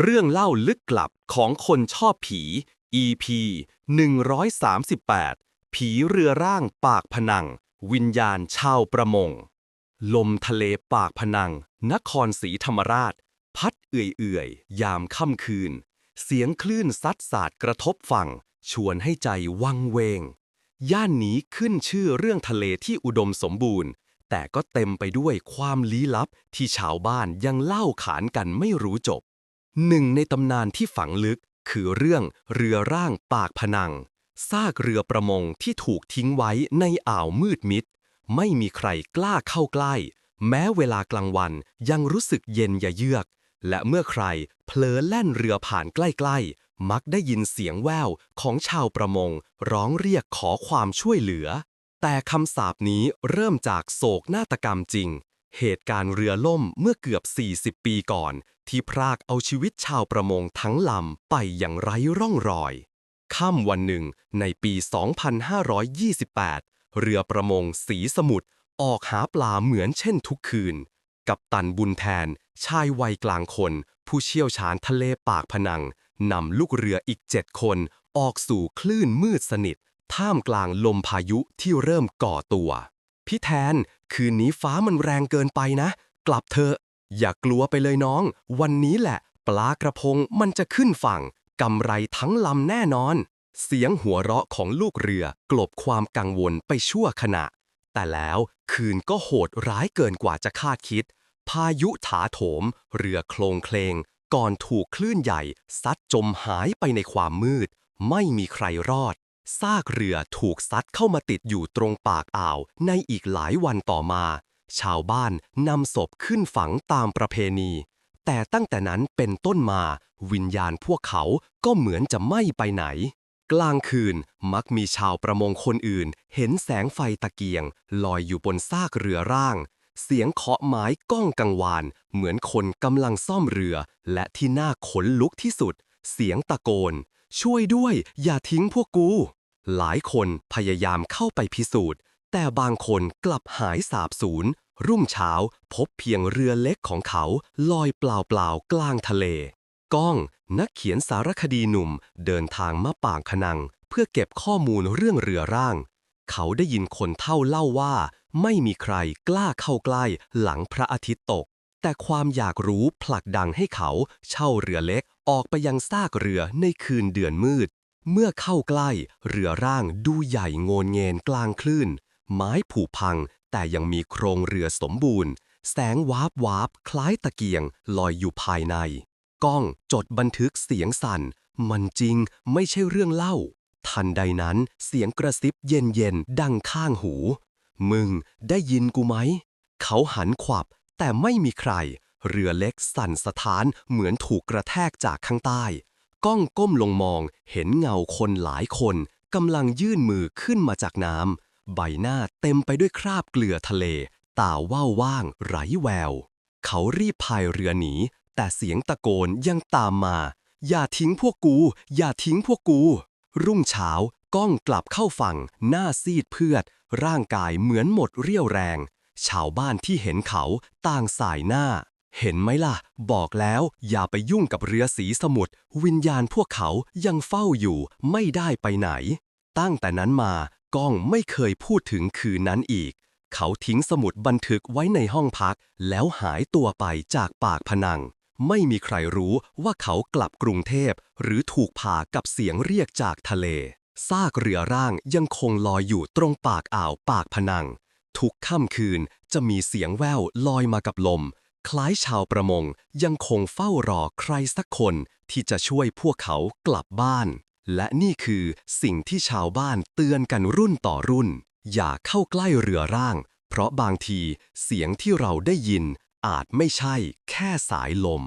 เรื่องเล่าลึกกลับของคนชอบผี EP 138 ผีเรือร่างปากพนัง วิญญาณชาวประมง ลมทะเลปากพนัง นครศรีธรรมราช พัดเอื่อยๆ ยามค่ำคืน เสียงคลื่นซัดสาดกระทบฝั่ง ชวนให้ใจวังเวง ย่านนี้ขึ้นชื่อเรื่องทะเลที่อุดมสมบูรณ์ แต่ก็เต็มไปด้วยความลี้ลับที่ชาวบ้านยังเล่าขานกันไม่รู้จบ หนึ่งในตำนานที่ฝังลึกคือเรื่องเรือร่างปากพนัง ซากเรือประมงที่ถูกทิ้งไว้ในอ่าวมืดมิด ไม่มีใครกล้าเข้าใกล้ แม้เวลากลางวันยังรู้สึกเย็นยะเยือก และเมื่อใครเผลอแล่นเรือผ่านใกล้ๆ มักได้ยินเสียงแววของชาวประมง ร้องเรียกขอความช่วยเหลือ แต่คำสาปนี้เริ่มจากโศกนาฏกรรมจริง เหตุการณ์เรือล่มเมื่อเกือบ 40 ปีก่อน ที่พรากเอาชีวิตชาวประมงทั้งลำไปอย่างไร้ร่องรอย ค่ำวันหนึ่งในปี 2528 เรือประมงสีสมุทรออกหาปลาเหมือนเช่นทุกคืน กับตันบุญแทน ชายวัยกลางคน ผู้เชี่ยวชาญทะเลปากพนังนำลูกเรืออีกเจ็ดคนออกสู่คลื่นมืดสนิท ท่ามกลางลมพายุที่เริ่มก่อตัว พี่แทน คืนนี้ฟ้ามันแรงเกินไปนะ กลับเถอะ อย่ากลัวไปเลยน้อง วันนี้แหละ ปลากระพงมันจะขึ้นฝั่งกำไรทั้งลำแน่นอน เสียงหัวเราะของลูกเรือกลบความกังวลไปชั่วขณะ แต่แล้วคืนก็โหดร้ายเกินกว่าจะคาดคิด พายุถาโถม เรือโคลงเคลง ก่อนถูกคลื่นใหญ่ ซัดจมหายไปในความมืด ไม่มีใครรอด ซากเรือถูกซัดเข้ามาติดอยู่ตรงปากอ่าวในอีกหลายวันต่อมา ชาวบ้านนำศพขึ้นฝังตามประเพณี แต่ตั้งแต่นั้นเป็นต้นมา วิญญาณพวกเขาก็เหมือนจะไม่ไปไหน กลางคืนมักมีชาวประมงคนอื่น เห็นแสงไฟตะเกียง ลอยอยู่บนซากเรือร่าง เสียงเคาะไม้ก้องกังวาน เหมือนคนกำลังซ่อมเรือ และที่น่าขนลุกที่สุด เสียงตะโกน ช่วยด้วย อย่าทิ้งพวกกู หลายคนพยายามเข้าไปพิสูจน์ แต่บางคนกลับหายสาบสูญ รุ่งเช้าพบเพียงเรือเล็กของเขาลอยเปล่าๆกลางทะเล ก้อง นักเขียนสารคดีหนุ่มเดินทางมาปางพนัง เพื่อเก็บข้อมูลเรื่องเรือร่าง เขาได้ยินคนเท่าเล่าว่า ไม่มีใครกล้าเข้าใกล้หลังพระอาทิตย์ตก แต่ความอยากรู้ผลักดันให้เขาเช่าเรือเล็กออกไปยังซากเรือในคืนเดือนมืด เมื่อเข้าใกล้ เรือร่างดูใหญ่โงนเงนกลางคลื่น ไม้ผุพัง แต่ยังมีโครงเรือสมบูรณ์ แสงวาบวาบคล้ายตะเกียง ลอยอยู่ภายใน กล้องจดบันทึกเสียงสั่น มันจริงไม่ใช่เรื่องเล่า ทันใดนั้นเสียงกระซิบเย็นเย็นๆดังข้างหู มึงได้ยินกูไหม เขาหันขวับ แต่ไม่มีใคร เรือเล็กสั่นสะท้านเหมือนถูกกระแทกจากข้างใต้ ก้องก้มลงมอง เห็นเงาคนหลายคนกำลังยื่นมือขึ้นมาจากน้ำ ใบหน้าเต็มไปด้วยคราบเกลือทะเล ตาว่าวว่าง ไร้แวว เขารีบพายเรือหนี แต่เสียงตะโกนยังตามมา อย่าทิ้งพวกกู อย่าทิ้งพวกกู รุ่งเช้าก้องกลับเข้าฝั่ง หน้าซีดเพือด ร่างกายเหมือนหมดเรี่ยวแรง ชาวบ้านที่เห็นเขาต่างสายหน้า เห็นไหมล่ะ บอกแล้วอย่าไปยุ่งกับเรือสีสมุทรวิญญาณพวกเขายังเฝ้าอยู่ไม่ได้ไปไหน ตั้งแต่นั้นมาก้องไม่เคยพูดถึงคืนนั้นอีก เขาทิ้งสมุดบันทึกไว้ในห้องพัก แล้วหายตัวไปจากปากพนัง ไม่มีใครรู้ว่าเขากลับกรุงเทพ หรือถูกพากับเสียงเรียกจากทะเล ซากเรือร่างยังคงลอยอยู่ตรงปากอ่าวปากพนัง ทุกค่ำคืนจะมีเสียงแว่วลอยมากับลม คล้ายชาวประมงยังคงเฝ้ารอใครสักคนที่จะช่วยพวกเขากลับบ้าน และนี่คือสิ่งที่ชาวบ้านเตือนกันรุ่นต่อรุ่น อย่าเข้าใกล้เรือร่าง เพราะบางทีเสียงที่เราได้ยินอาจไม่ใช่แค่สายลม